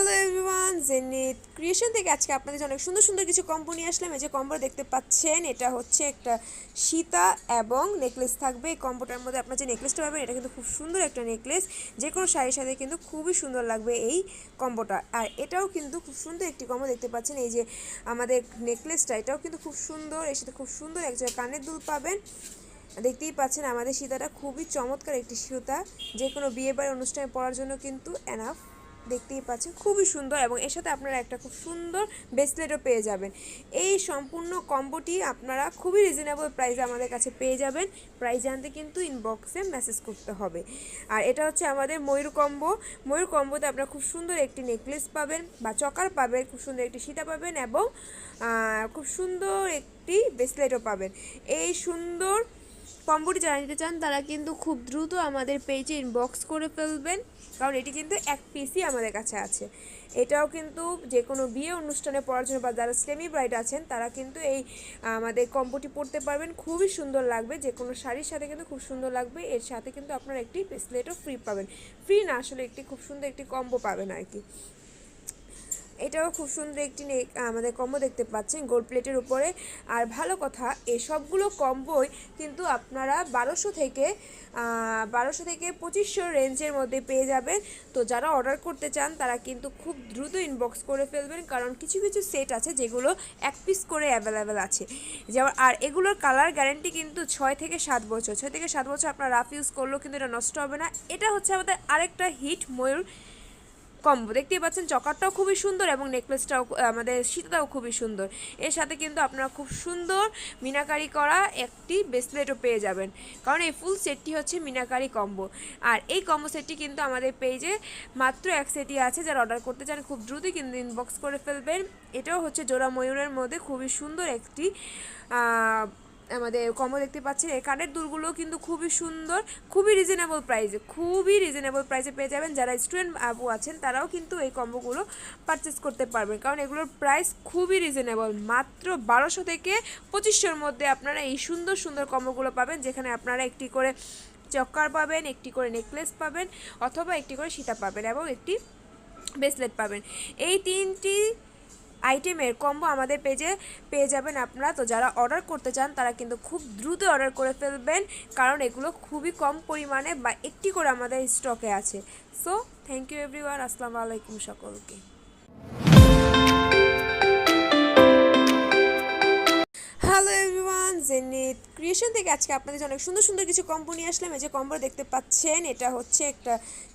Hello everyone Zenit creation থেকে আজকে আপনাদের অনেক সুন্দর সুন্দর কিছু কম্বো নিয়ে আসলাম। এই যে কম্বো দেখতে পাচ্ছেন, এটা হচ্ছে একটা সীতা এবং নেকলেস থাকবে। এই কম্বোটার মধ্যে আপনার যে নেকলেসটা পাবেন, এটা কিন্তু খুব সুন্দর একটা নেকলেস যে কোনো শাড়ির সাথে কিন্তু খুবই সুন্দর লাগবে এই কম্বোটা আর এটাও কিন্তু খুব সুন্দর একটি কম্বো দেখতে পাচ্ছেন। এই যে আমাদের নেকলেসটা এটাও কিন্তু খুব সুন্দর। এর সাথে খুব সুন্দর এক জায়গায় কানের দুল পাবেন। দেখতেই পাচ্ছেন আমাদের সীতাটা খুবই চমৎকার একটি সীতা। যে কোনো বিয়ে বাড়ির অনুষ্ঠানে পড়ার জন্য কিন্তু এনাফ দেখতেই পাচ্ছেন, খুবই সুন্দর এবং এর সাথে আপনারা একটা খুব সুন্দর ব্রেসলেটও পেয়ে যাবেন। এই সম্পূর্ণ কম্বোটি আপনারা খুবই রিজনেবল প্রাইসে আমাদের কাছে পেয়ে যাবেন। প্রাইস জানতে কিন্তু ইনবক্সে মেসেজ করতে হবে। আর এটা হচ্ছে আমাদের ময়ূর কম্বো ময়ূর কম্বোতে আপনারা খুব সুন্দর একটি নেকলেস পাবেন বা চকার পাবেন, খুব সুন্দর একটি সীতা পাবেন এবং খুব সুন্দর একটি ব্রেসলেটও পাবেন। এই সুন্দর কম্বোটি যারা নিতে চান, তারা কিন্তু খুব দ্রুত আমাদের পেজে ইনবক্স করে ফেলবেন। কারণ এটি কিন্তু এক পিসই আমাদের কাছে আছে। এটাও কিন্তু যে কোনো বিয়ে অনুষ্ঠানে পড়ার জন্য বা যারা সেমি ব্রাইড আছেন, তারা কিন্তু এই, আমাদের কম্বোটি পরতে পারবেন। খুবই সুন্দর লাগবে। যে কোনো শাড়ির সাথে কিন্তু খুব সুন্দর লাগবে। এর সাথে কিন্তু আপনারা একটি ব্রেসলেটও ফ্রি পাবেন। ফ্রি না আসলে একটি খুব সুন্দর একটি কম্বো পাবেন আর কি। এটাও খুব সুন্দর একটি আমাদের কম্বো দেখতে পাচ্ছেন গোল্ড প্লেটের উপরে। আর ভালো কথা এই সবগুলো কম্বোই কিন্তু আপনারা বারোশো থেকে বারোশো থেকে পঁচিশশো রেঞ্জের মধ্যে পেয়ে যাবেন। তো যারা অর্ডার করতে চান, তারা কিন্তু খুব দ্রুত ইনবক্স করে ফেলবেন, কারণ কিছু কিছু সেট আছে যেগুলো এক পিস করে অ্যাভেলেবেল আছে। যেমন আর এগুলোর কালার গ্যারেন্টি কিন্তু ছয় থেকে সাত বছর। ছয় থেকে সাত বছর আপনার রাফ ইউজ করলেও কিন্তু এটা নষ্ট হবে না। এটা হচ্ছে আমাদের আরেকটা হিট ময়ূর। কম্বো দেখতেই পাচ্ছেন চকারটাও খুবই সুন্দর এবং নেকলেসটাও আমাদের সীতাটাও খুবই সুন্দর। এর সাথে কিন্তু আপনারা খুব সুন্দর মিনাকারি করা একটি ব্রেসলেটও পেয়ে যাবেন। কারণ এই ফুল সেটটি হচ্ছে মিনাকারি কম্বো আর এই কম্বো সেটটি কিন্তু আমাদের পেজে মাত্র এক সেটই আছে। যারা অর্ডার করতে চান খুব দ্রুতই কিন্তু ইনবক্স করে ফেলবেন। এটাও হচ্ছে জোড়া ময়ূরের মধ্যে খুবই সুন্দর একটি আমাদের কম্বো দেখতে পাচ্ছেন। এই কানের দুলগুলো কিন্তু খুবই সুন্দর, খুবই রিজনেবল প্রাইসে খুবই রিজনেবল প্রাইসে পেয়ে যাবেন। যারা স্টুডেন্ট আপু আছেন, তারাও কিন্তু এই কম্বোগুলো পারচেস করতে পারবেন। কারণ এগুলোর প্রাইস খুবই রিজনেবল মাত্র বারোশো থেকে পঁচিশশোর মধ্যে আপনারা এই সুন্দর সুন্দর কম্বোগুলো পাবেন, যেখানে আপনারা একটি করে চক্কার পাবেন, একটি করে নেকলেস পাবেন, অথবা একটি করে সীতা পাবেন এবং একটি ব্রেসলেট পাবেন। এই তিনটি আইটেমের কম্বো আমাদের পেজে পেয়ে যাবেন আপনারা। তো যারা অর্ডার করতে চান, তারা কিন্তু খুব দ্রুত অর্ডার করে ফেলবেন, কারণ এগুলো খুবই কম পরিমাণে বা একটি করে আমাদের স্টকে আছে। সো থ্যাংক ইউ এভরিওয়ান আসসালামু আলাইকুম সকলকে। জেনিত ক্রিয়েশন থেকে আজকে আপনাদের অনেক সুন্দর সুন্দর কিছু কম্বো নিয়ে আসলাম। এই যে কম্বো দেখতে পাচ্ছেন, এটা হচ্ছে একটা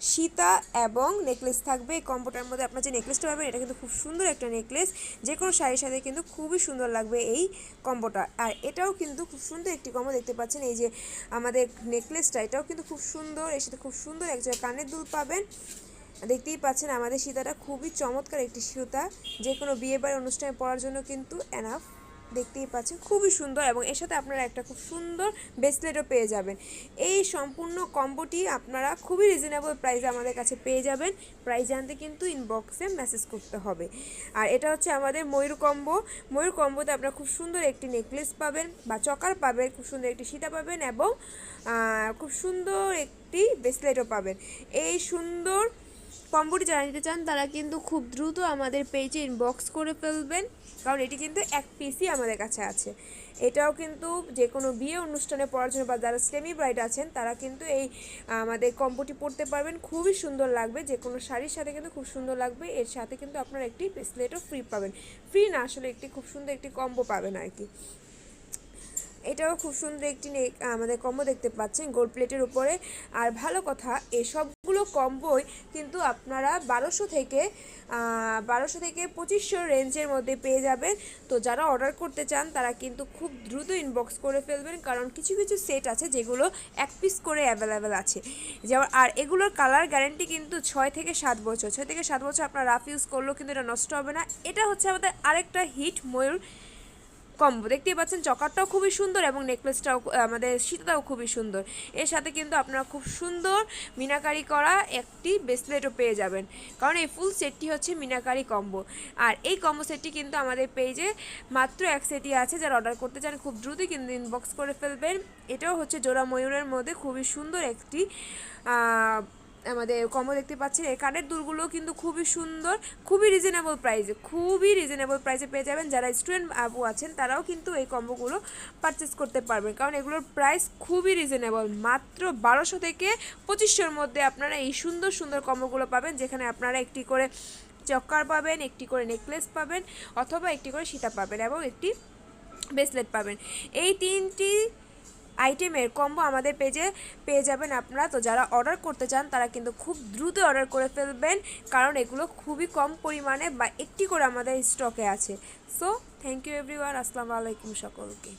সীতা এবং নেকলেস থাকবে। এই কম্বোটার মধ্যে আপনার যে নেকলেসটা পাবেন, এটা কিন্তু খুব সুন্দর একটা নেকলেস যে কোনো শাড়ির সাথে কিন্তু খুবই সুন্দর লাগবে এই কম্বোটা আর এটাও কিন্তু খুব সুন্দর একটি কম্বো দেখতে পাচ্ছেন। এই যে আমাদের নেকলেসটা এটাও কিন্তু খুব সুন্দর। এর সাথে খুব সুন্দর এক জায়গায় কানের দুল পাবেন। দেখতেই পাচ্ছেন আমাদের সীতাটা খুবই চমৎকার একটি সীতা। যে কোনো বিয়ে বাড়ির অনুষ্ঠানে পড়ার জন্য কিন্তু এনাফ দেখতেই পাচ্ছেন, খুবই সুন্দর এবং এর সাথে আপনারা একটা খুব সুন্দর ব্রেসলেটও পেয়ে যাবেন। এই সম্পূর্ণ কম্বোটি আপনারা খুবই রিজনেবল প্রাইসে আমাদের কাছে পেয়ে যাবেন। প্রাইস জানতে কিন্তু ইনবক্সে মেসেজ করতে হবে। আর এটা হচ্ছে আমাদের ময়ূর কম্বো ময়ূর কম্বোতে আপনারা খুব সুন্দর একটি নেকলেস পাবেন বা চকার পাবেন, খুব সুন্দর একটি সীতা পাবেন এবং খুব সুন্দর একটি ব্রেসলেটও পাবেন। এই সুন্দর কম্বোটি যারা নিতে চান, তারা কিন্তু খুব দ্রুত আমাদের পেজে ইনবক্স করে ফেলবেন। কারণ এটি কিন্তু এক পিসই আমাদের কাছে আছে। এটাও কিন্তু যে কোনো বিয়ে অনুষ্ঠানে পড়ার জন্য বা যারা সেমি ব্রাইড আছেন, তারা কিন্তু এই, আমাদের কম্বোটি পরতে পারবেন। খুবই সুন্দর লাগবে। যে কোনো শাড়ির সাথে কিন্তু খুব সুন্দর লাগবে। এর সাথে কিন্তু আপনারা একটি ব্রেসলেটও ফ্রি পাবেন। ফ্রি না, আসলে একটি খুব সুন্দর একটি কম্বো পাবেন আর কি। এটাও খুব সুন্দর একটি আমাদের কম্বো দেখতে পাচ্ছেন গোল্ড প্লেটের উপরে। আর ভালো কথা এই সবগুলো কম্বোই কিন্তু আপনারা বারোশো থেকে বারোশো থেকে পঁচিশশো রেঞ্জের মধ্যে পেয়ে যাবেন। তো যারা অর্ডার করতে চান, তারা কিন্তু খুব দ্রুত ইনবক্স করে ফেলবেন, কারণ কিছু কিছু সেট আছে যেগুলো এক পিস করে অ্যাভেলেবেল আছে। যেমন, আর এগুলোর কালার গ্যারেন্টি কিন্তু ছয় থেকে সাত বছর। ছয় থেকে সাত বছর আপনার রাফ ইউজ করলেও কিন্তু এটা নষ্ট হবে না। এটা হচ্ছে আমাদের আরেকটা হিট ময়ূর। কম্বো দেখতেই পাচ্ছেন চকারটাও খুবই সুন্দর এবং নেকলেসটাও আমাদের সীতাটাও খুবই সুন্দর। এর সাথে কিন্তু আপনারা খুব সুন্দর মিনাকারি করা একটি ব্রেসলেটও পেয়ে যাবেন। কারণ এই ফুল সেটটি হচ্ছে মিনাকারি কম্বো আর এই কম্বো সেটটি কিন্তু আমাদের পেজে মাত্র এক সেটই আছে। যারা অর্ডার করতে চান খুব দ্রুতই কিন্তু ইনবক্স করে ফেলবেন। এটাও হচ্ছে জোড়া ময়ূরের মধ্যে খুবই সুন্দর একটি আমাদের কম্বো দেখতে পাচ্ছেন। এই কানের দুলগুলো কিন্তু খুবই সুন্দর, খুবই রিজনেবল প্রাইসে খুবই রিজনেবল প্রাইসে পেয়ে যাবেন। যারা স্টুডেন্ট আপু আছেন, তারাও কিন্তু এই কম্বোগুলো পারচেস করতে পারবেন। কারণ এগুলোর প্রাইস খুবই রিজনেবল মাত্র বারোশো থেকে পঁচিশশোর মধ্যে আপনারা এই সুন্দর সুন্দর কম্বোগুলো পাবেন, যেখানে আপনারা একটি করে চক্কার পাবেন, একটি করে নেকলেস পাবেন, অথবা একটি করে সীতা পাবেন এবং একটি ব্রেসলেট পাবেন। এই তিনটি আইটেমের কম্বো আমাদের পেজে পেয়ে যাবেন আপনারা। তো যারা অর্ডার করতে চান, তারা কিন্তু খুব দ্রুত অর্ডার করে ফেলবেন, কারণ এগুলো খুবই কম পরিমাণে বা একটি করে আমাদের স্টকে আছে। সো থ্যাংক ইউ এভরিওয়ান আসসালামু আলাইকুম সকলকে।